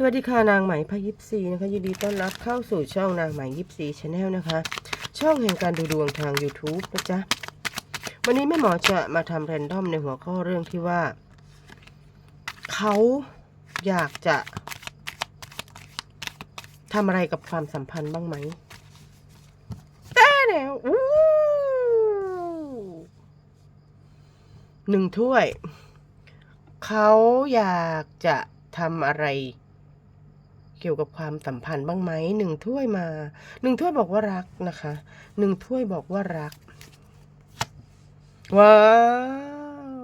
สวัสดีค่ะนางไหมพายิปซีนะคะยินดีต้อนรับเข้าสู่ช่องนางไหมยิปซีชาแนลนะคะ ช่องแห่งการดูดวงทาง YouTube นะจ๊ะ วันนี้แม่หมอจะมาทำแรนดอมในหัวข้อเรื่องที่ว่า เขาอยากจะทำอะไรกับความสัมพันธ์บ้างไหมแต่แล้วอู้หนึ่งถ้วย เขาอยากจะทำอะไร เกี่ยวกับความสัมพันธ์บ้างไหมหนึ่งถ้วยมาหนึ่งถ้วยบอกว่ารักนะคะหนึ่งถ้วยบอกว่ารัก ว้า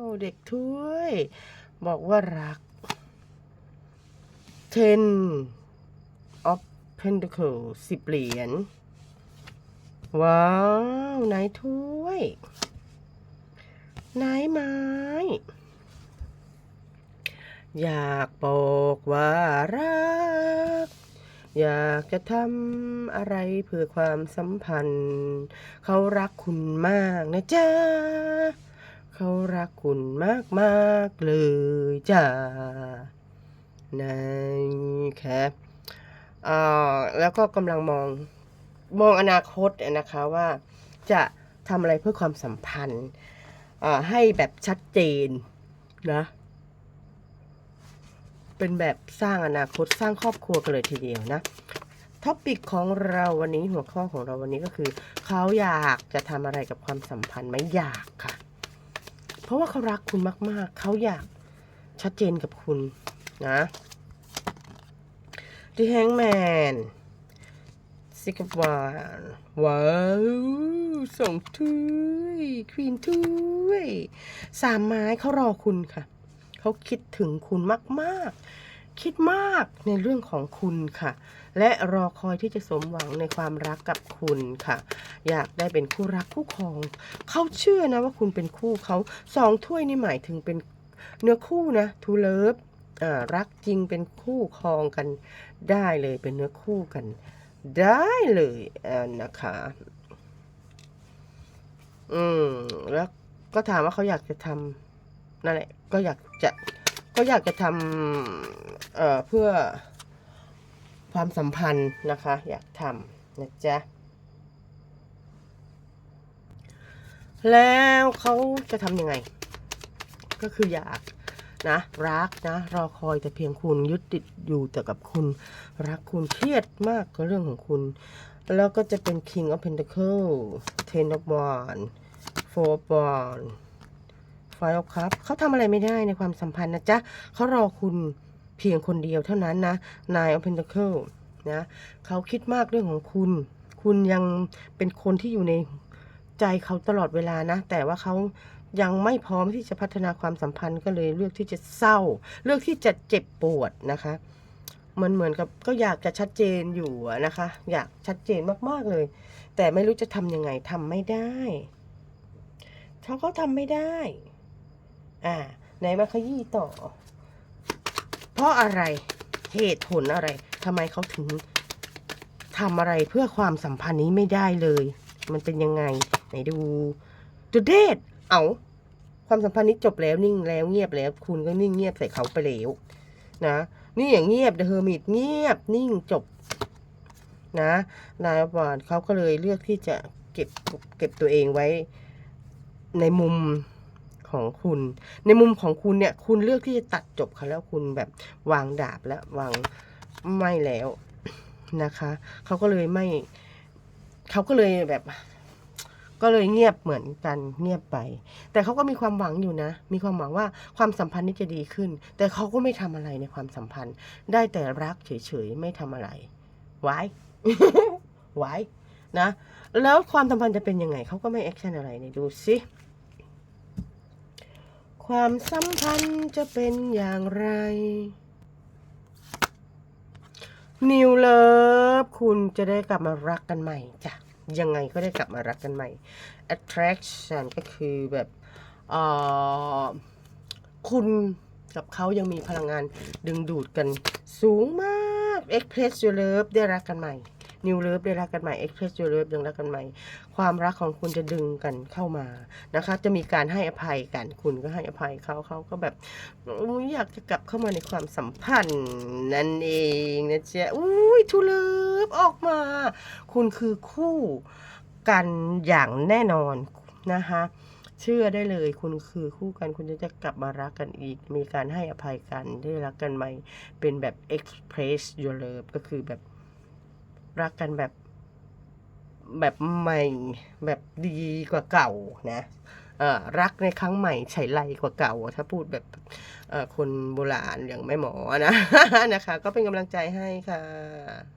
ว เด็กถ้วย บอกว่ารัก ten of pentacle สิบเหรียญ ว้าวนายถ้วยนายไม้อยากบอกว่ารัก อยากจะทำอะไรเพื่อความสัมพันธ์ เขารักคุณมากนะจ๊ะเขารักคุณมากมากเลยจ้านะครับอ่อแล้วก็กำลังมองมองอนาคตนะคะว่าจะทำอะไรเพื่อความสัมพันธ์ให้แบบชัดเจนนะ เป็นแบบสร้างอนาคตสร้างครอบครัวกันเลยทีเดียวนะท็อปิกของเราวันนี้หัวข้อของเราวันนี้ก็คือ เขาอยากจะทำอะไรกับความสัมพันธ์ไหมอยากค่ะ เพราะว่าเขารักคุณมาก ๆ เขาอยากชัดเจนกับคุณนะที่แฮงแมนซิกวานว้าวสองถ้วยควีนถ้วยสามไม้เขารอคุณค่ะ เขาคิดถึงคุณมากๆ คิดมากในเรื่องของคุณค่ะ และรอคอยที่จะสมหวังในความรักกับคุณค่ะ อยากได้เป็นคู่รักคู่ครอง เขาเชื่อนะว่าคุณเป็นคู่เขาสองถ้วยนี่หมายถึงเป็นเนื้อคู่นะทูเลิฟอ่ารักจริงเป็นคู่ครองกันได้เลยเป็นเนื้อคู่กัน ได้เลยนะคะอืมแล้วก็ถามว่าเขาอยากจะทำ นั่นแหละก็อยากจะก็อยากจะทำเอ่อเพื่อความสัมพันธ์นะคะ อยากทำนะจ๊ะแล้วเขาจะทำยังไง ก็คืออยากนะรักนะรอคอยแต่เพียงคุณยึดติดอยู่แต่กับคุณ รักคุณเครียดมากกับเรื่องของคุณ แล้วก็จะเป็น King of Pentacle Ten of Wands Four of Wands Five of Cups เขาทำอะไรไม่ได้ในความสัมพันธ์นะจ๊ะเขารอคุณเพียงคนเดียวเท่านั้นนะ Nine of Pentacle นะเขาคิดมากเรื่องของคุณ คุณยังเป็นคนที่อยู่ในใจเขาตลอดเวลานะ แต่ว่าเขายังไม่พร้อมที่จะพัฒนาความสัมพันธ์ก็เลยเลือกที่จะเศร้า เลือกที่จะเจ็บปวดนะคะ มันเหมือนกับก็อยากจะชัดเจนอยู่นะคะ อยากชัดเจนมากๆเลย แต่ไม่รู้จะทำยังไงทำไม่ได้เขาก็ทำไม่ได้ อ่าไหนมาขยี้ต่อ เพราะอะไรเหตุผลอะไรทำไมเขาถึงทำอะไรเพื่อความสัมพันธ์นี้ไม่ได้เลย มันเป็นยังไง ไหนดูดูเดทเอาความสัมพันธ์นี้จบแล้วนิ่งแล้วเงียบแล้ว คุณก็นิ่งเงียบใส่เขาไปแล้วนะนี่อย่างเงียบเดอะเฮอร์มิตเงียบนิ่งจบ นะนายบานเขาก็เลยเลือกที่จะเก็บเก็บตัวเองไว้ในมุม ของคุณ ในมุมของคุณเนี่ย คุณเลือกที่จะตัดจบเขาแล้วคุณแบบวางดาบแล้ววางไม่แล้วนะคะเขาก็เลยไม่เขาก็เลยแบบ ก็เลยเงียบเหมือนกันเงียบไป แต่เขาก็มีความหวังอยู่นะ มีความหวังว่าความสัมพันธ์นี้จะดีขึ้น แต่เขาก็ไม่ทำอะไรในความสัมพันธ์ ได้แต่รักเฉยๆไม่ทำอะไรไว้ไว้นะ แล้วความสัมพันธ์จะเป็นยังไงเขาก็ไม่แอคชั่นอะไรเนี่ยดูสิ ความสัมพันธ์จะเป็นอย่างไร นิวเลิฟคุณจะได้กลับมารักกันใหม่จ้ะ ยังไงก็ได้กลับมารักกันใหม่ attraction ก็คือแบบออคุณกับเขายังมีพลังงานดึงดูดกันสูงมาก express your love ได้รักกันใหม่ New Love ได้รักกันใหม่ Express Your Love ยังรักกันใหม่ ความรักของคุณจะดึงกันเข้ามานะคะ จะมีการให้อภัยกันคุณก็ให้อภัยเขาเขาก็แบบอยอยากจะกลับเข้ามาในความสัมพันธ์นั่นเองนะเจ๊อุ้ยทูเลิฟออกมา คุณคือคู่กันอย่างแน่นอนนะคะเชื่อได้เลยคุณคือคู่กันคุณจะจะกลับมารักกันอีก มีการให้อภัยกันได้รักกันใหม่เป็นแบบ express your love ก็คือแบบ รักกันแบบ แบบใหม่แบบดีกว่าเก่านะเอ่อรักในครั้งใหม่ใช่ไรกว่าเก่า ถ้าพูดแบบเอ่อคนโบราณอย่างแม่หมอนะนะคะ ก็เป็นกำลังใจให้ค่ะ